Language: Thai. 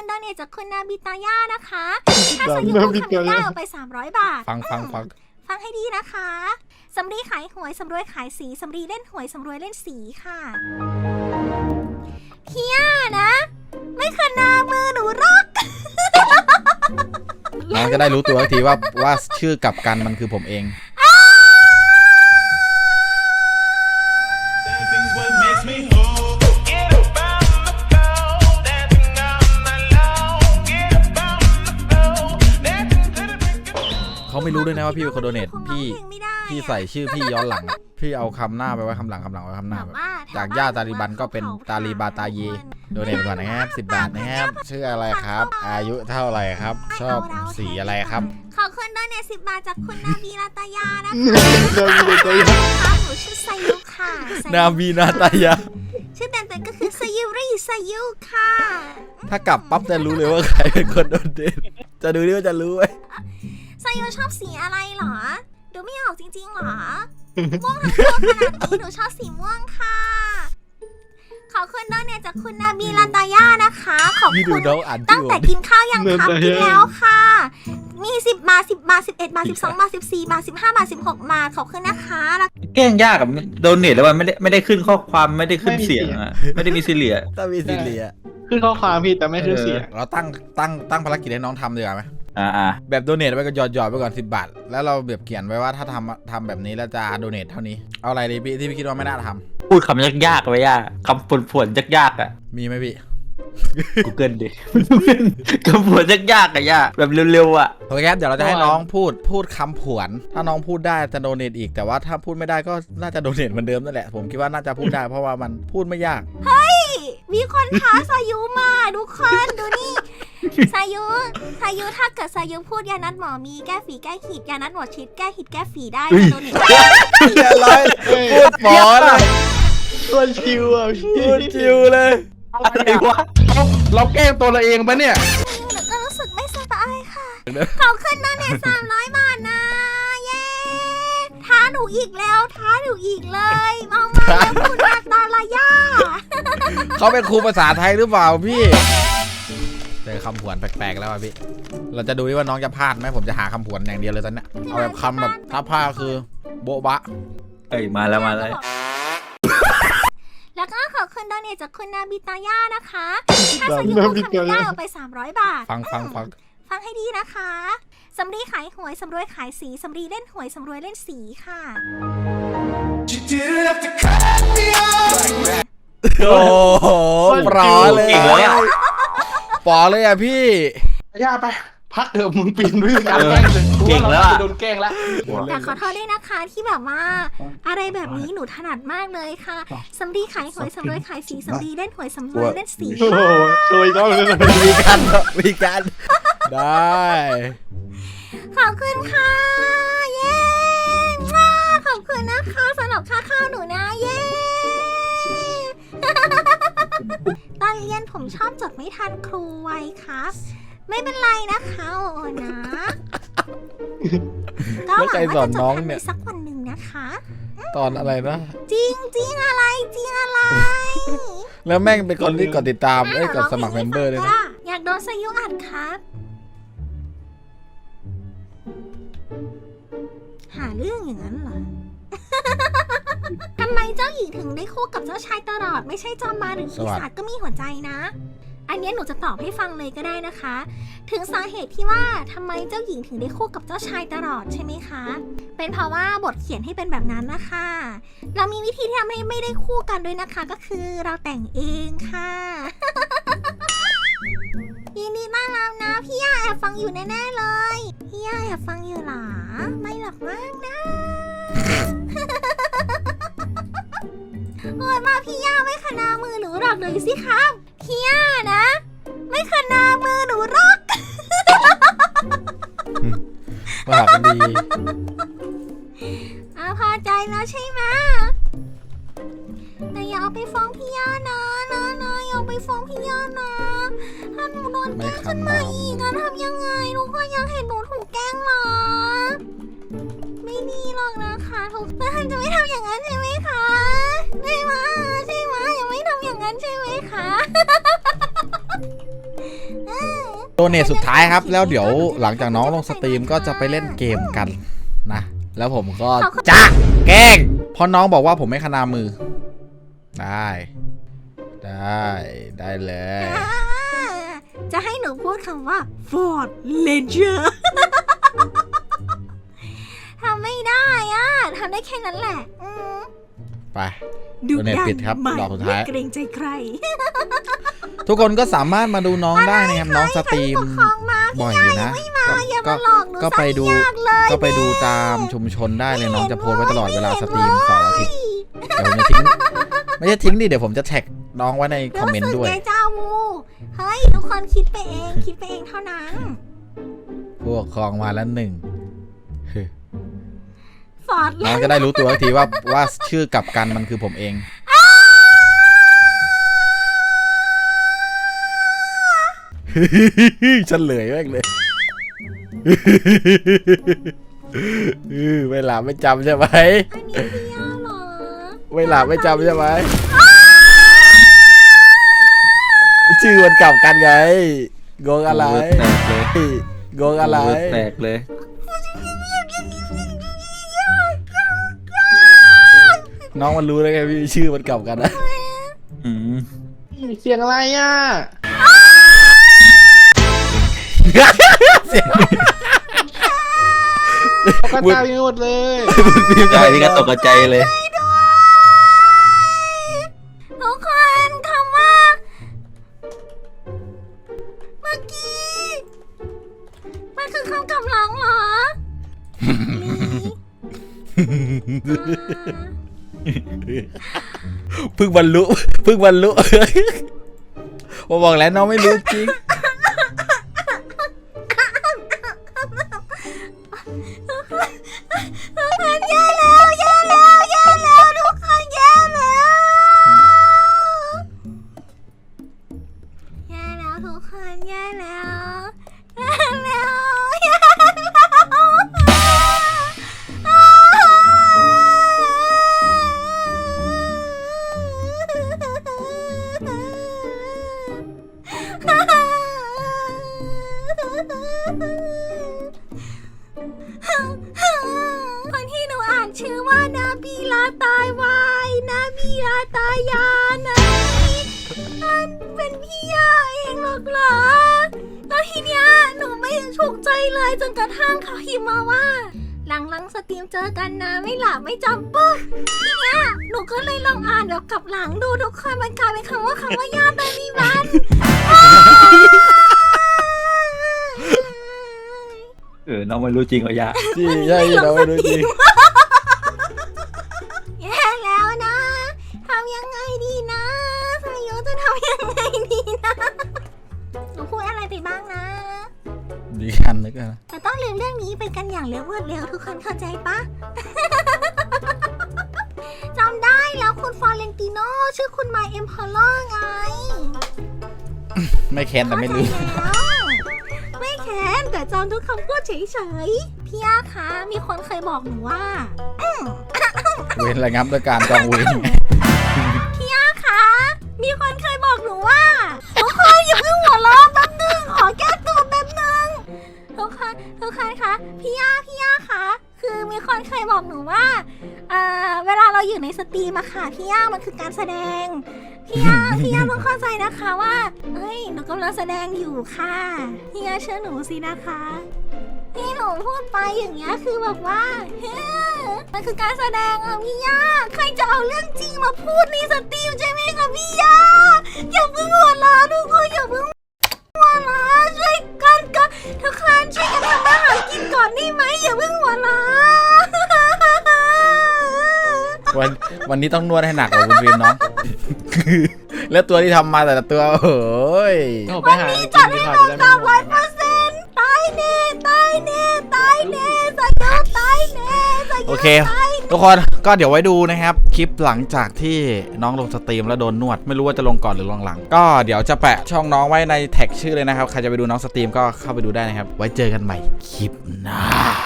คุณโดเนทจากคุณนาบิตาย่านะคะ ถ้าสยุพูดคำนี้ได้เอาไป 300 บาท ฟังฟังฟังฟังให้ดีนะคะสำรีขายหวยสำรวยขายสีสำรีเล่นหวยสำรวยเล่นสีค่ะเฮียนะ ไม่ขนามือหนูรอกน้องจะได้รู้ตัวทีว่าว่าชื่อกับกันมันคือผมเอง เขาไม่รู้ด้วยนะว่าพี่เป็นคนโดเนทคงร้องพี่เพลงไม่ได้อะพี่ใส่ชื่อพี่ย้อนหลัง พี่เอาคำหน้าไปไว้คำหลังคำหลังไว้คำหน้าแบบแบบว่าจากย่าตาลีบันก็เป็นตาลีบาตาเยโดเนทก่อนนะครับสิบบาทนะครับชื่ออะไรครับ อายุเท่าไหร่ครับ ชอบสีอะไรครับ ขอบคุณโดเนทสิบบาทจากคุณนาบีรัตยานะคะเรามีแต่ใจค่ะหนูชื่อไซยุค่ะไซยุนาบีนาตายาชื่อเต็มๆก็คือไซยุริไซยุค่ะ ถ้ากลับปั๊บจะรู้เลยว่าใครเป็นคนโดเนทจะดูดิว่าจะรู้ไหม ไซยุชอบสีอะไรเหรอ ดูไม่ออกจริงๆเหรอ ม่วงทั้งตัวขนาดนี้หนูชอบสีม่วงค่ะ ขอบคุณโดเนทจากคุณนาบีรัตยานะคะ ขอบพี่ดูคุณน้องอ่านตั้ชื่งอแต่กินข้าวยังครับกินแล้วค่ะ มีสิบบาทสิบบาทสิบเอ็ดบาทสิบสองบาทสิบสี่บาทสิบห้าบาทสิบหกบาทขอบคุณนะคะแล้วแกล้งยากอะโดนเน็ตแล้วมันไม่ได้ไม่ได้ขึ้นข้อความไม่ได้ขึ้นเสียงอะไม่ได้มีซีเรีย ถ้ามีสีเหลียขึ้นข้อความพี่แต่ไม่ขึ้นเสียงเราตั้งตั้งตั้งภารกิจให้น้องทำดีกว่าไหม อ่าอ่าแบบโดเนทไปก็หยอดหยอดไปก่อนสิบาท แล้วเราแบบเขียนไว้ว่าถ้าทำทำแบบนี้แล้วจะโดเนทเท่านี้ เอาอะไรดีพี่ที่พี่คิดว่าไม่น่าทำพูดคำยากๆไว้ยากคำผวนๆยากๆอะมีไหมพี่ Google ดิ คำผวนยากๆอะยากแบบเร็วๆอะโอเคครับเดี๋ยวเราจะให้น้องพูดพูดคำผวน ถ้าน้องพูดได้จะโดเนทอีกแต่ว่าถ้าพูดไม่ได้ก็น่าจะโดเนทเหมือนเดิมนั่นแหละผมคิดว่าน่าจะพูดได้เพราะว่ามันพูดไม่ยาก มีคนท้าสายุมาทุกคนดูนี่ สายุสายุถ้าเกิดสายุพูดยานัดหมอมีแก้ฝีแก้ขีดยานัดหมอชิดแก้หิดแก้ฝีได้นะโดนนี่เรียบร้อยพูดหมอเลยตัวชิวอะพี่พูดจิวเลยอะไรวะเราแกล้งตัวเราเองปะเนี่ยหนูก็รู้สึกไม่สบายค่ะขอบคุณนะเนี่ยสามร้อยบาทนะเย้ท้าหนูอีกแล้วท้าหนูอีกเลยมามาแล้วคุณอาตาลายาเขาเป็นครูภาษาไทยหรือเปล่าพี่เจอคำผวนแปลกๆแล้วอะพี่ เราจะดูว่าน้องจะพลาดไหมผมจะหาคำผวนอย่างเดียวเลยตอนเนี้ยเอาแบบคำแบบถ้าพลาดคือโบ๊ะบะ เอ้ยมาแล้วมาแล้ว แล้วก็ขอบคุณโดเนทจากคุณนาบิตาย่านะคะ ถ้าสยุพูดคำนี้ได้เอาไป 300 บาท ฟังฟังฟังฟังให้ดีนะคะสำรีขายหวยสำรวยขายสีสำรีเล่นหวยสำรวยเล่นสีค่ะ You didn't have to cut me off. โอ้โหปลอเลยเก่งเลยอะ ปลอเลยอะพี่ ย่าไป พักเถอะมึงปีนด้วยการแกล้งเลยเก่งแล้วอะ โดนแกล้งแล้ว แต่ขอโทษด้วยนะคะที่แบบว่า อะไรแบบนี้หนูถนัดมากเลยค่ะสำรีขายหวยสำรวยขายสีสำรีเล่นหวยสำรวยเล่นสีโอ้โหโชยก็เลยมีกันมีกัน ได้ ขอบคุณค่ะ เย้ อนเรียนผมชอบจดไม่ทันครูไว้ครับ ไม่เป็นไรนะคะโอ้นะก็หวังว่าจะจดทันในสักวันหนึ่งนะคะ ตอนอะไรนะ จริงจริงอะไรจริงอะไร แล้วแม่งเป็นคนที่กดติดตามเอ้ยกดสมัครเมมเบอร์ด้วยนะอยากโดนสยุอัดครับ หาเรื่องอย่างนั้นเหรอ ทำไมเจ้าหญิงถึงได้คู่กับเจ้าชายตลอด ไม่ใช่จอมมารหรือปีศาจก็มีหัวใจนะ อันนี้หนูจะตอบให้ฟังเลยก็ได้นะคะ ถึงสาเหตุที่ว่าทำไมเจ้าหญิงถึงได้คู่กับเจ้าชายตลอดใช่ไหมคะ เป็นเพราะว่าบทเขียนให้เป็นแบบนั้นนะคะ เรามีวิธีที่ทำให้ไม่ได้คู่กันด้วยนะคะ ก็คือเราแต่งเองค่ะยินดีต้อนรับนะพี่ยาแอบฟังอยู่แน่ๆเลยพี่ยาแอบฟังอยู่หรอไม่หรอกมากนะ โอ้ยมาพี่ย่าไม่ขนามือหนูหรอกเลยสิครับพี่ย่านะ ไม่ขนามือหนูหรอกมาหากันดีอาพอใจแล้วใช่ไหมแต่อย่าเอาไปฟ้องพี่ย่านะนะนะอย่าเอาไปฟ้องพี่ย่านะ ถ้าหนูโดนแกไม่ล้งขขึ้นนามาอีกอะทำยังไงทุกคนอยากเห็นหนูถูกแกล้งเหรอ ไม่ดีหรอกนะคะทุกท่านจะไม่ทำอย่างนั้นใช่ไหม โดเนทสุดท้ายครับ แล้วเดี๋ยวหลังจากน้องลงสตรีมก็จะไปเล่นเกมกันนะ แล้วผมก็จะแกล้งเพราะน้องบอกว่าผมไม่ขนามือ ได้ ได้ได้เลยอ่าจะให้หนูพูดคำว่า Ford Ranger ทำไม่ได้อะทำได้แค่นั้นแหละอืมไปดูโดเนทดันปิดครับใหม่รอบสุดท้ายไม่เกรงใจใคร ทุกคนก็สามารถมาดูน้องได้นะครับน้องสตรีมคลองมาบ่อยอยู่นะไม่มาอย่าก็มาหลอกหนูก็ไปดูซะยากเลยก็ไปดูตามชุมชนได้เลยน้องจะโพสต์ไว้ตลอดเวลาสตรีมเสาร์อาทิตย์เดี๋ยวผมจะทิ้งไม่ใช่ทิ้งดิเดี๋ยวผมจะแท็กน้องไว้ในคอมเมนต์ด้วยรู้สึกไงจ้าวูเฮ้ยทุกคนคิดไปเองคิดไปเองเท่านั้นพวกครองมาแล้วหนึ่งฟอร์ดน้องจะได้รู้ตัวทีว่าว่าชื่อกับกันมันคือผมเอง ฉันเฉลยแม่งเลยเออไม่หลับไม่จำใช่ไหมเหรอไม่หลับไม่จำใช่ไหมชื่อมันกลับกันไงงงอะไรแตกงงอะไรแตกเลยน้องมันรู้ได้ไงพี่ชื่อมันกลับกันนะเสียงอะไรอะ เสียงกระจายไปหมดเลยใช่นี่ก็ตกใจเลย ทุกคนคำว่า เมื่อกี้ มันคือคำกำลังเหรอลีเพิ่งบรรลุเพิ่งบรรลุผมบอกแล้วน้องไม่รู้จริง ทุกค บีลาตายานะมันเป็นพี่ยาเองหรอกเหรอ แล้วทีเนี้ยหนูไม่ถูกใจเลยจนกระทั่งเขาพิมพ์มาว่า หลังหลังสตรีมเจอกันนะไม่หลับไม่จำปุ๊บทีเนี้ยหนูก็เลยลองอ่านแบบกลับหลังดูทุกคนมันกลายเป็นคำว่าคำว่าย่าตาลีวันเออน้องไม่รู้จริงเหรอยะจริงใช่น้องไม่รู้จริง ดีกันนึกนะแต่ต้องลืมเรื่องนี้ไปกันอย่างเร็วรวดเร็วทุกคนเข้าใจปะ จำได้แล้วคุณฟอร์เรนติโนชื่อคุณไมเอ็มพอลเลอร์ไง ไม่แค้นแต่ไม่รู้แล้วไม่แค้นแต่จำทุกคำพูดเฉยๆ พี่อาคะ มีคนเคยบอกหนูว่า เว้นระงับด้วยการจองเวรไงพี่อาคะ มีคนเคยบอกหนูว่าทุกคนอย่าเพิ่งหัวเราะ ทุกคนทุกคนคะพี่อาพี่อาคะคือมีคนเคยบอกหนูว่าเอ่อเวลาเราอยู่ในสตรีมอะค่ะพี่อามันคือการแสดงพี่อาพี่อาต้องเข้าใจนะคะว่าเฮ้ยหนูกำลังแสดงอยู่ค่ะพี่อาเชื่อหนูสินะคะที่หนูพูดไปอย่างเงี้ยคือแบบว่าเฮ้ยมันคือการแสดงอะพี่ย่าใครจะเอาเรื่องจริงมาพูดในสตรีมใช่ไหมคะพี่ย่าอย่าเพิ่ วันวันนี้ต้องนวดให้หนักกว่าคุณฟิล์มน้องแล้วตัวที่ทำมาแต่ละตัวโอ้ยเอาไปหากินดีกว่าจะได้ไม่สามหมร้อยดเปอร์เซ็นต์ตายแน่ตายแน่ตายแน่สยองตายแน่สยองโอเคตายทุกคนก็เดี๋ยวไว้ดูนะครับ คลิปหลังจากที่น้องลงสตรีมแล้วโดนนวดไม่รู้ว่าจะลงก่อนหรือลงหลัง ก็เดี๋ยวจะแปะช่องน้องไว้ในแท็กชื่อเลยนะครับ ใครจะไปดูน้องสตรีมก็เข้าไปดูได้นะครับ ไว้เจอกันใหม่คลิปหน้า